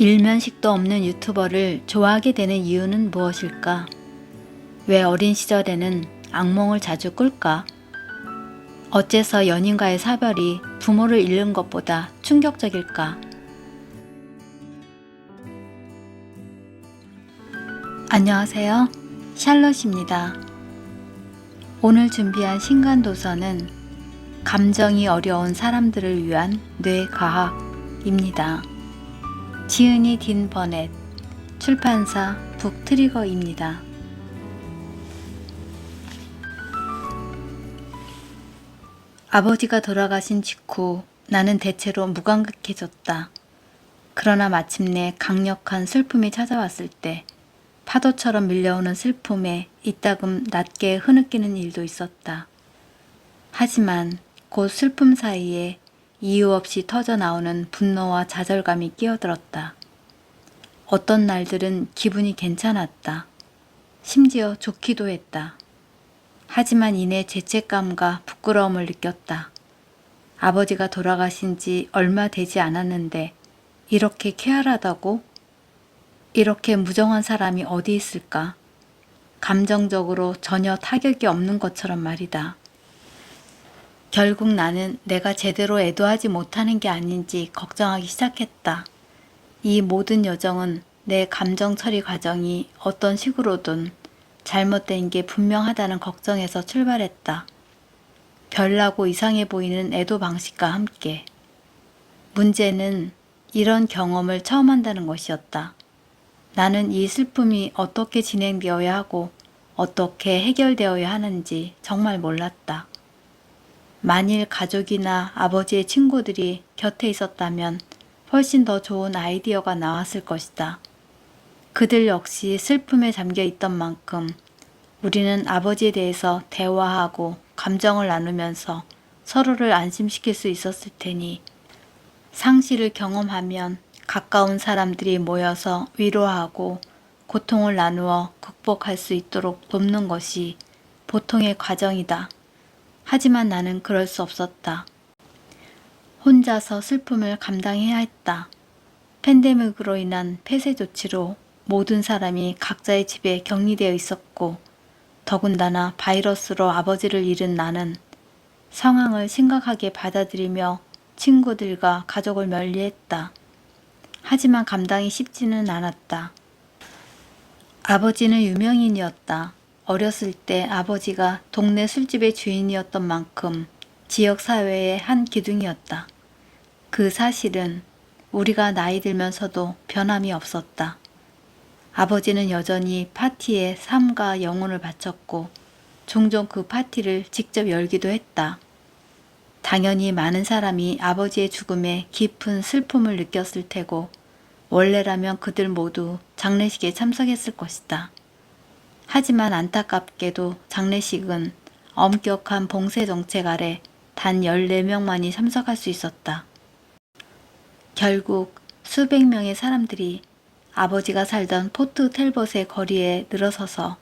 일면식도 없는 유튜버를 좋아하게 되는 이유는 무엇일까? 왜 어린 시절에는 악몽을 자주 꿀까? 어째서 연인과의 사별이 부모를 잃는 것보다 충격적일까? 안녕하세요. 샬롯입니다. 오늘 준비한 신간 도서는 감정이 어려운 사람들을 위한 뇌과학입니다. 지은이 딘 버넷, 출판사 북트리거입니다. 아버지가 돌아가신 직후 나는 대체로 무감각해졌다. 그러나 마침내 강력한 슬픔이 찾아왔을 때 파도처럼 밀려오는 슬픔에 이따금 낮게 흐느끼는 일도 있었다. 하지만 곧 슬픔 사이에 이유 없이 터져 나오는 분노와 좌절감이 끼어들었다. 어떤 날들은 기분이 괜찮았다. 심지어 좋기도 했다. 하지만 이내 죄책감과 부끄러움을 느꼈다. 아버지가 돌아가신 지 얼마 되지 않았는데 이렇게 쾌활하다고? 이렇게 무정한 사람이 어디 있을까? 감정적으로 전혀 타격이 없는 것처럼 말이다. 결국 나는 내가 제대로 애도하지 못하는 게 아닌지 걱정하기 시작했다. 이 모든 여정은 내 감정 처리 과정이 어떤 식으로든 잘못된 게 분명하다는 걱정에서 출발했다. 별나고 이상해 보이는 애도 방식과 함께. 문제는 이런 경험을 처음 한다는 것이었다. 나는 이 슬픔이 어떻게 진행되어야 하고 어떻게 해결되어야 하는지 정말 몰랐다. 만일 가족이나 아버지의 친구들이 곁에 있었다면 훨씬 더 좋은 아이디어가 나왔을 것이다. 그들 역시 슬픔에 잠겨 있던 만큼 우리는 아버지에 대해서 대화하고 감정을 나누면서 서로를 안심시킬 수 있었을 테니 상실을 경험하면 가까운 사람들이 모여서 위로하고 고통을 나누어 극복할 수 있도록 돕는 것이 보통의 과정이다. 하지만 나는 그럴 수 없었다. 혼자서 슬픔을 감당해야 했다. 팬데믹으로 인한 폐쇄 조치로 모든 사람이 각자의 집에 격리되어 있었고, 더군다나 바이러스로 아버지를 잃은 나는 상황을 심각하게 받아들이며 친구들과 가족을 멀리했다. 하지만 감당이 쉽지는 않았다. 아버지는 유명인이었다. 어렸을 때 아버지가 동네 술집의 주인이었던 만큼 지역 사회의 한 기둥이었다. 그 사실은 우리가 나이 들면서도 변함이 없었다. 아버지는 여전히 파티에 삶과 영혼을 바쳤고 종종 그 파티를 직접 열기도 했다. 당연히 많은 사람이 아버지의 죽음에 깊은 슬픔을 느꼈을 테고 원래라면 그들 모두 장례식에 참석했을 것이다. 하지만 안타깝게도 장례식은 엄격한 봉쇄 정책 아래 단 14명만이 참석할 수 있었다. 결국 수백 명의 사람들이 아버지가 살던 포트 텔벗의 거리에 늘어서서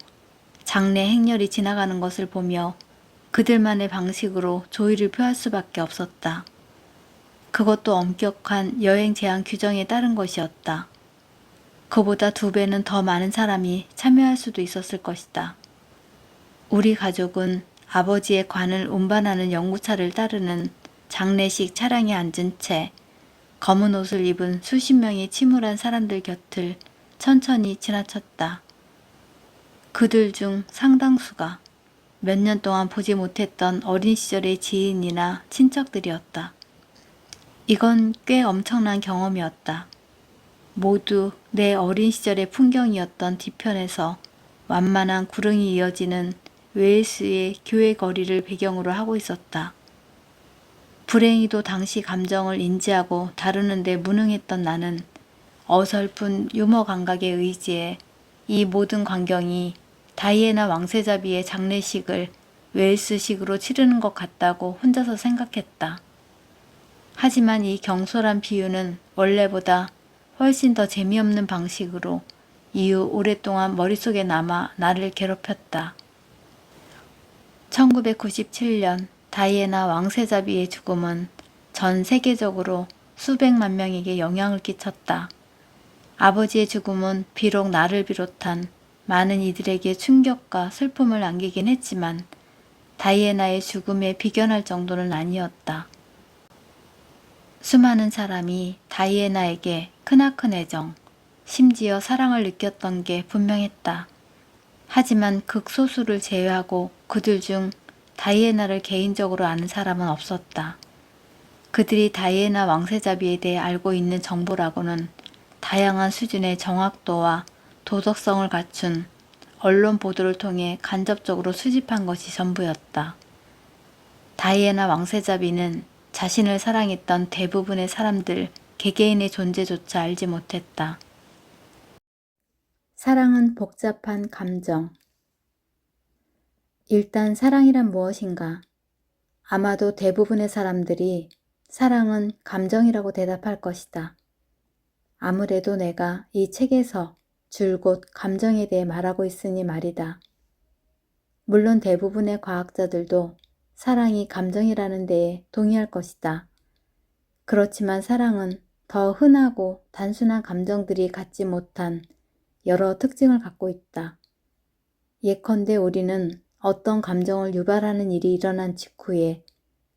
장례 행렬이 지나가는 것을 보며 그들만의 방식으로 조의를 표할 수밖에 없었다. 그것도 엄격한 여행 제한 규정에 따른 것이었다. 그보다 두 배는 더 많은 사람이 참여할 수도 있었을 것이다. 우리 가족은 아버지의 관을 운반하는 연구차를 따르는 장례식 차량에 앉은 채 검은 옷을 입은 수십 명의 침울한 사람들 곁을 천천히 지나쳤다. 그들 중 상당수가 몇 년 동안 보지 못했던 어린 시절의 지인이나 친척들이었다. 이건 꽤 엄청난 경험이었다. 모두 내 어린 시절의 풍경이었던 뒤편에서 완만한 구릉이 이어지는 웨일스의 교회 거리를 배경으로 하고 있었다. 불행히도 당시 감정을 인지하고 다루는 데 무능했던 나는 어설픈 유머 감각에 의지해 이 모든 광경이 다이애나 왕세자비의 장례식을 웨일스식으로 치르는 것 같다고 혼자서 생각했다. 하지만 이 경솔한 비유는 원래보다 훨씬 더 재미없는 방식으로 이후 오랫동안 머릿속에 남아 나를 괴롭혔다. 1997년 다이애나 왕세자비의 죽음은 전 세계적으로 수백만 명에게 영향을 끼쳤다. 아버지의 죽음은 비록 나를 비롯한 많은 이들에게 충격과 슬픔을 안기긴 했지만 다이애나의 죽음에 비견할 정도는 아니었다. 수많은 사람이 다이애나에게 크나큰 애정, 심지어 사랑을 느꼈던 게 분명했다. 하지만 극소수를 제외하고 그들 중 다이애나를 개인적으로 아는 사람은 없었다. 그들이 다이애나 왕세자비에 대해 알고 있는 정보라고는 다양한 수준의 정확도와 도덕성을 갖춘 언론 보도를 통해 간접적으로 수집한 것이 전부였다. 다이애나 왕세자비는 자신을 사랑했던 대부분의 사람들 개개인의 존재조차 알지 못했다. 사랑은 복잡한 감정. 일단 사랑이란 무엇인가? 아마도 대부분의 사람들이 사랑은 감정이라고 대답할 것이다. 아무래도 내가 이 책에서 줄곧 감정에 대해 말하고 있으니 말이다. 물론 대부분의 과학자들도 사랑이 감정이라는 데에 동의할 것이다. 그렇지만 사랑은 더 흔하고 단순한 감정들이 갖지 못한 여러 특징을 갖고 있다. 예컨대 우리는 어떤 감정을 유발하는 일이 일어난 직후에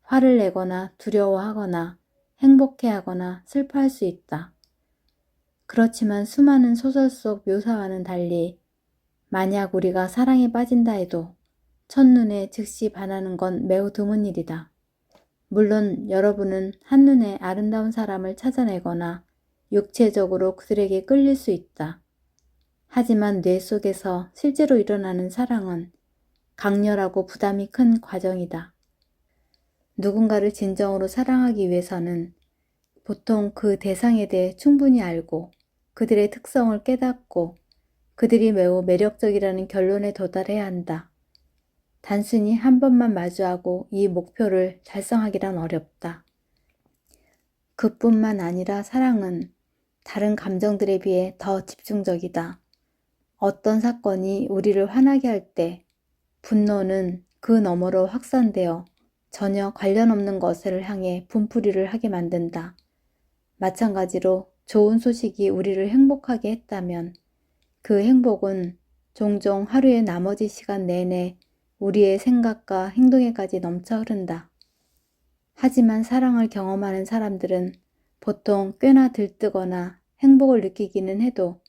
화를 내거나 두려워하거나 행복해하거나 슬퍼할 수 있다. 그렇지만 수많은 소설 속 묘사와는 달리 만약 우리가 사랑에 빠진다 해도 첫눈에 즉시 반하는 건 매우 드문 일이다. 물론 여러분은 한눈에 아름다운 사람을 찾아내거나 육체적으로 그들에게 끌릴 수 있다. 하지만 뇌 속에서 실제로 일어나는 사랑은 강렬하고 부담이 큰 과정이다. 누군가를 진정으로 사랑하기 위해서는 보통 그 대상에 대해 충분히 알고 그들의 특성을 깨닫고 그들이 매우 매력적이라는 결론에 도달해야 한다. 단순히 한 번만 마주하고 이 목표를 달성하기란 어렵다. 그뿐만 아니라 사랑은 다른 감정들에 비해 더 집중적이다. 어떤 사건이 우리를 화나게 할 때 분노는 그 너머로 확산되어 전혀 관련 없는 것을 향해 분풀이를 하게 만든다. 마찬가지로 좋은 소식이 우리를 행복하게 했다면 그 행복은 종종 하루의 나머지 시간 내내 우리의 생각과 행동에까지 넘쳐 흐른다. 하지만 사랑을 경험하는 사람들은 보통 꽤나 들뜨거나 행복을 느끼기는 해도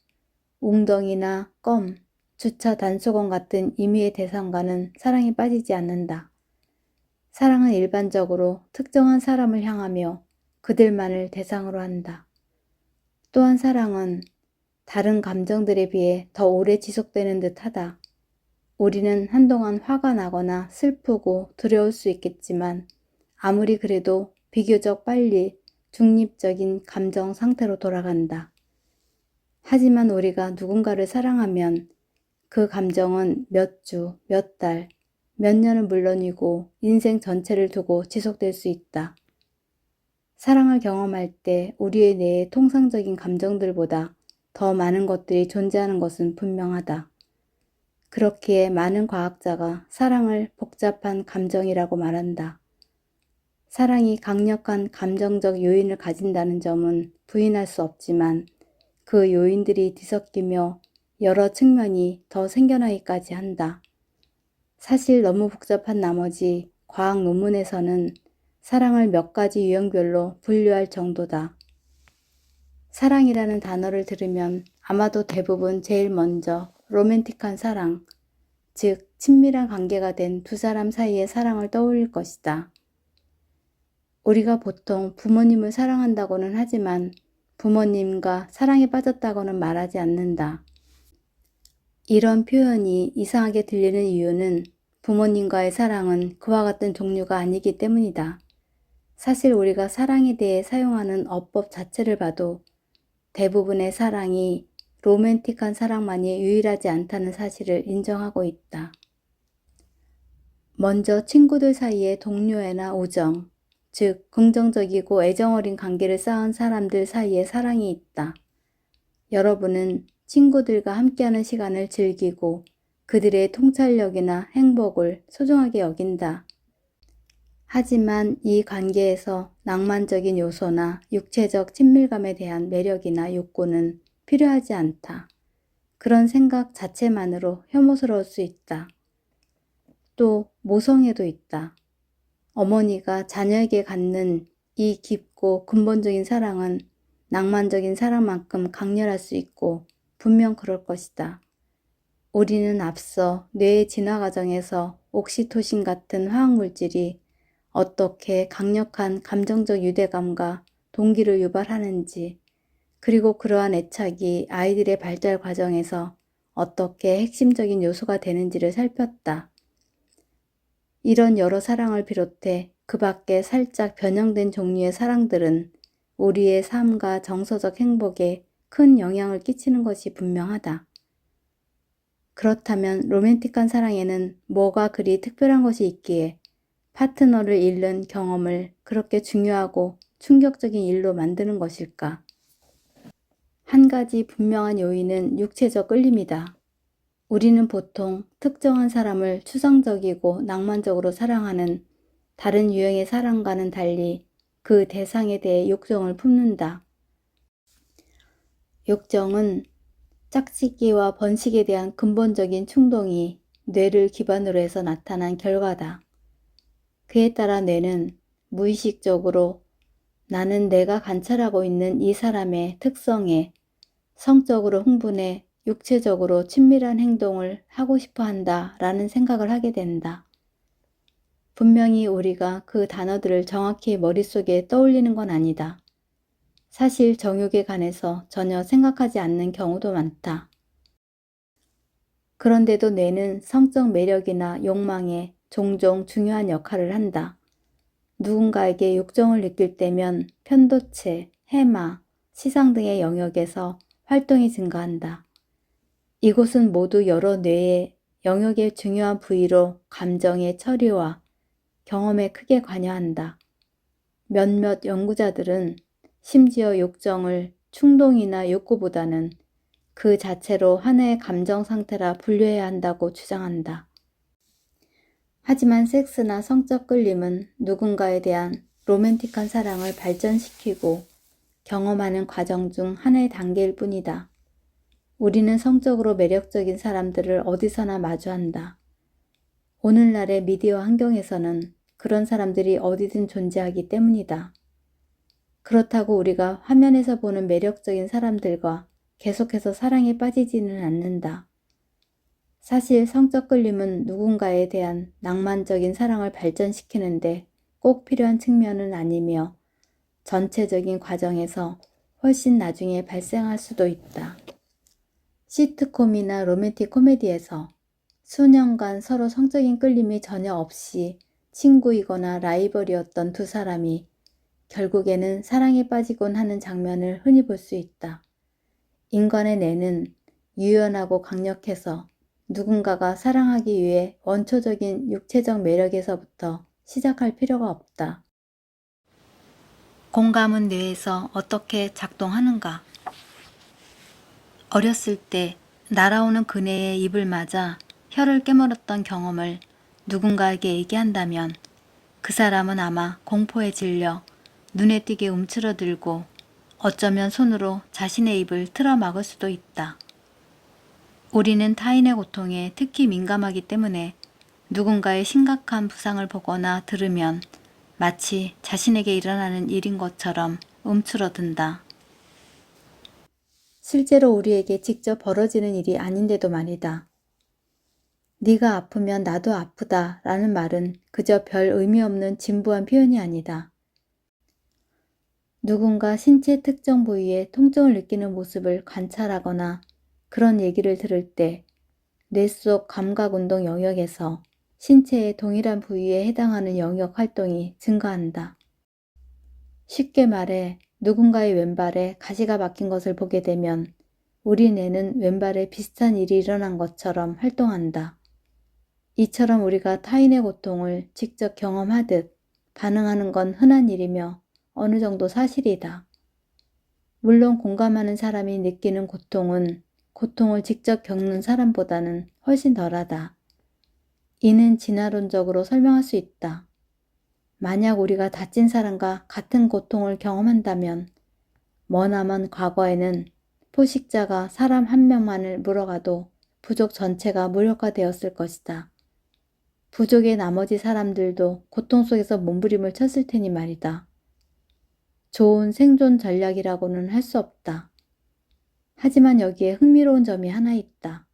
웅덩이나 껌, 주차 단수건 같은 임의의 대상과는 사랑에 빠지지 않는다. 사랑은 일반적으로 특정한 사람을 향하며 그들만을 대상으로 한다. 또한 사랑은 다른 감정들에 비해 더 오래 지속되는 듯 하다. 우리는 한동안 화가 나거나 슬프고 두려울 수 있겠지만 아무리 그래도 비교적 빨리 중립적인 감정 상태로 돌아간다. 하지만 우리가 누군가를 사랑하면 그 감정은 몇 주, 몇 달, 몇 년은 물론이고 인생 전체를 두고 지속될 수 있다. 사랑을 경험할 때 우리의 뇌의 통상적인 감정들보다 더 많은 것들이 존재하는 것은 분명하다. 그렇기에 많은 과학자가 사랑을 복잡한 감정이라고 말한다. 사랑이 강력한 감정적 요인을 가진다는 점은 부인할 수 없지만 그 요인들이 뒤섞이며 여러 측면이 더 생겨나기까지 한다. 사실 너무 복잡한 나머지 과학 논문에서는 사랑을 몇 가지 유형별로 분류할 정도다. 사랑이라는 단어를 들으면 아마도 대부분 제일 먼저 로맨틱한 사랑, 즉 친밀한 관계가 된 두 사람 사이의 사랑을 떠올릴 것이다. 우리가 보통 부모님을 사랑한다고는 하지만 부모님과 사랑에 빠졌다고는 말하지 않는다. 이런 표현이 이상하게 들리는 이유는 부모님과의 사랑은 그와 같은 종류가 아니기 때문이다. 사실 우리가 사랑에 대해 사용하는 어법 자체를 봐도 대부분의 사랑이 로맨틱한 사랑만이 유일하지 않다는 사실을 인정하고 있다. 먼저 친구들 사이의 동료애나 우정, 즉 긍정적이고 애정 어린 관계를 쌓은 사람들 사이에 사랑이 있다. 여러분은 친구들과 함께하는 시간을 즐기고 그들의 통찰력이나 행복을 소중하게 여긴다. 하지만 이 관계에서 낭만적인 요소나 육체적 친밀감에 대한 매력이나 욕구는 필요하지 않다. 그런 생각 자체만으로 혐오스러울 수 있다. 또 모성애도 있다. 어머니가 자녀에게 갖는 이 깊고 근본적인 사랑은 낭만적인 사랑만큼 강렬할 수 있고 분명 그럴 것이다. 우리는 앞서 뇌의 진화 과정에서 옥시토신 같은 화학물질이 어떻게 강력한 감정적 유대감과 동기를 유발하는지, 그리고 그러한 애착이 아이들의 발달 과정에서 어떻게 핵심적인 요소가 되는지를 살폈다. 이런 여러 사랑을 비롯해 그 밖에 살짝 변형된 종류의 사랑들은 우리의 삶과 정서적 행복에 큰 영향을 끼치는 것이 분명하다. 그렇다면 로맨틱한 사랑에는 뭐가 그리 특별한 것이 있기에 파트너를 잃는 경험을 그렇게 중요하고 충격적인 일로 만드는 것일까? 한 가지 분명한 요인은 육체적 끌림이다. 우리는 보통 특정한 사람을 추상적이고 낭만적으로 사랑하는 다른 유형의 사랑과는 달리 그 대상에 대해 욕정을 품는다. 욕정은 짝짓기와 번식에 대한 근본적인 충동이 뇌를 기반으로 해서 나타난 결과다. 그에 따라 뇌는 무의식적으로 나는 내가 관찰하고 있는 이 사람의 특성에 성적으로 흥분해 육체적으로 친밀한 행동을 하고 싶어 한다 라는 생각을 하게 된다. 분명히 우리가 그 단어들을 정확히 머릿속에 떠올리는 건 아니다. 사실 정욕에 관해서 전혀 생각하지 않는 경우도 많다. 그런데도 뇌는 성적 매력이나 욕망에 종종 중요한 역할을 한다. 누군가에게 욕정을 느낄 때면 편도체, 해마, 시상 등의 영역에서 활동이 증가한다. 이곳은 모두 여러 뇌의 영역의 중요한 부위로 감정의 처리와 경험에 크게 관여한다. 몇몇 연구자들은 심지어 욕정을 충동이나 욕구보다는 그 자체로 하나의 감정 상태라 분류해야 한다고 주장한다. 하지만 섹스나 성적 끌림은 누군가에 대한 로맨틱한 사랑을 발전시키고 경험하는 과정 중 하나의 단계일 뿐이다. 우리는 성적으로 매력적인 사람들을 어디서나 마주한다. 오늘날의 미디어 환경에서는 그런 사람들이 어디든 존재하기 때문이다. 그렇다고 우리가 화면에서 보는 매력적인 사람들과 계속해서 사랑에 빠지지는 않는다. 사실 성적 끌림은 누군가에 대한 낭만적인 사랑을 발전시키는데 꼭 필요한 측면은 아니며 전체적인 과정에서 훨씬 나중에 발생할 수도 있다. 시트콤이나 로맨틱 코미디에서 수년간 서로 성적인 끌림이 전혀 없이 친구이거나 라이벌이었던 두 사람이 결국에는 사랑에 빠지곤 하는 장면을 흔히 볼 수 있다. 인간의 뇌는 유연하고 강력해서 누군가가 사랑하기 위해 원초적인 육체적 매력에서부터 시작할 필요가 없다. 공감은 뇌에서 어떻게 작동하는가? 어렸을 때 날아오는 그네의 입을 맞아 혀를 깨물었던 경험을 누군가에게 얘기한다면 그 사람은 아마 공포에 질려 눈에 띄게 움츠러들고 어쩌면 손으로 자신의 입을 틀어 막을 수도 있다. 우리는 타인의 고통에 특히 민감하기 때문에 누군가의 심각한 부상을 보거나 들으면 마치 자신에게 일어나는 일인 것처럼 움츠러든다. 실제로 우리에게 직접 벌어지는 일이 아닌데도 말이다. 네가 아프면 나도 아프다 라는 말은 그저 별 의미 없는 진부한 표현이 아니다. 누군가 신체 특정 부위에 통증을 느끼는 모습을 관찰하거나 그런 얘기를 들을 때 뇌 속 감각 운동 영역에서 신체의 동일한 부위에 해당하는 영역 활동이 증가한다. 쉽게 말해 누군가의 왼발에 가시가 박힌 것을 보게 되면 우리 뇌는 왼발에 비슷한 일이 일어난 것처럼 활동한다. 이처럼 우리가 타인의 고통을 직접 경험하듯 반응하는 건 흔한 일이며 어느 정도 사실이다. 물론 공감하는 사람이 느끼는 고통은 고통을 직접 겪는 사람보다는 훨씬 덜하다. 이는 진화론적으로 설명할 수 있다. 만약 우리가 다친 사람과 같은 고통을 경험한다면 머나먼 과거에는 포식자가 사람 한 명만을 물어가도 부족 전체가 무력화되었을 것이다. 부족의 나머지 사람들도 고통 속에서 몸부림을 쳤을 테니 말이다. 좋은 생존 전략이라고는 할 수 없다. 하지만 여기에 흥미로운 점이 하나 있다.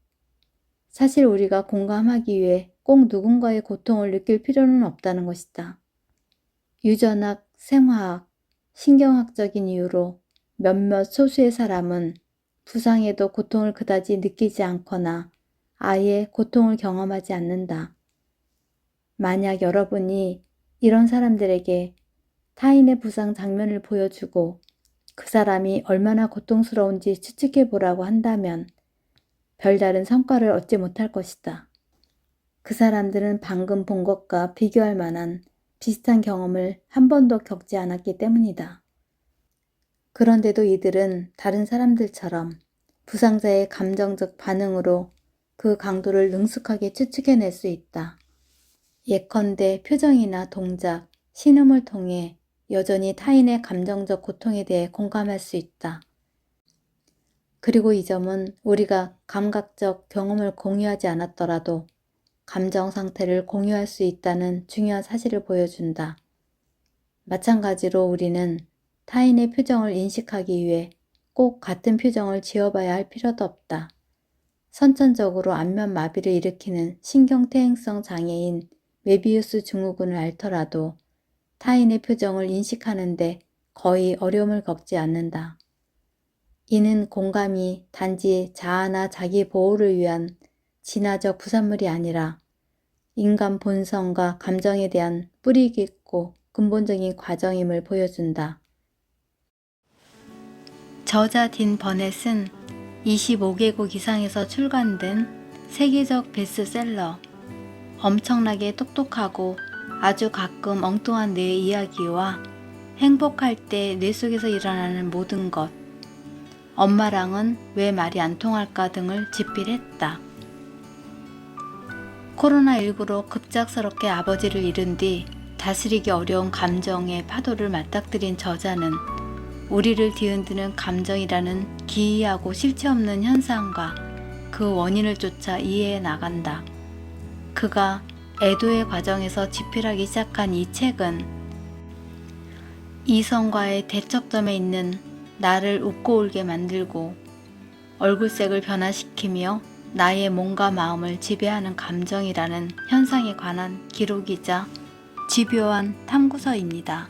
사실 우리가 공감하기 위해 꼭 누군가의 고통을 느낄 필요는 없다는 것이다. 유전학, 생화학, 신경학적인 이유로 몇몇 소수의 사람은 부상에도 고통을 그다지 느끼지 않거나 아예 고통을 경험하지 않는다. 만약 여러분이 이런 사람들에게 타인의 부상 장면을 보여주고 그 사람이 얼마나 고통스러운지 추측해 보라고 한다면 별다른 성과를 얻지 못할 것이다. 그 사람들은 방금 본 것과 비교할 만한 비슷한 경험을 한 번도 겪지 않았기 때문이다. 그런데도 이들은 다른 사람들처럼 부상자의 감정적 반응으로 그 강도를 능숙하게 추측해낼 수 있다. 예컨대 표정이나 동작, 신음을 통해 여전히 타인의 감정적 고통에 대해 공감할 수 있다. 그리고 이 점은 우리가 감각적 경험을 공유하지 않았더라도 감정 상태를 공유할 수 있다는 중요한 사실을 보여준다. 마찬가지로 우리는 타인의 표정을 인식하기 위해 꼭 같은 표정을 지어봐야 할 필요도 없다. 선천적으로 안면 마비를 일으키는 신경퇴행성 장애인 메비우스 증후군을 앓더라도 타인의 표정을 인식하는데 거의 어려움을 겪지 않는다. 이는 공감이 단지 자아나 자기 보호를 위한 진화적 부산물이 아니라 인간 본성과 감정에 대한 뿌리 깊고 근본적인 과정임을 보여준다. 저자 딘 버넷은 25개국 이상에서 출간된 세계적 베스트셀러 엄청나게 똑똑하고 아주 가끔 엉뚱한 뇌 이야기와 행복할 때 뇌 속에서 일어나는 모든 것 엄마랑은 왜 말이 안 통할까 등을 집필했다. 코로나19로 급작스럽게 아버지를 잃은 뒤 다스리기 어려운 감정의 파도를 맞닥뜨린 저자는 우리를 뒤흔드는 감정이라는 기이하고 실체 없는 현상과 그 원인을 쫓아 이해해 나간다. 그가 애도의 과정에서 집필하기 시작한 이 책은 이성과의 대척점에 있는 나를 웃고 울게 만들고 얼굴색을 변화시키며 나의 몸과 마음을 지배하는 감정이라는 현상에 관한 기록이자 집요한 탐구서입니다.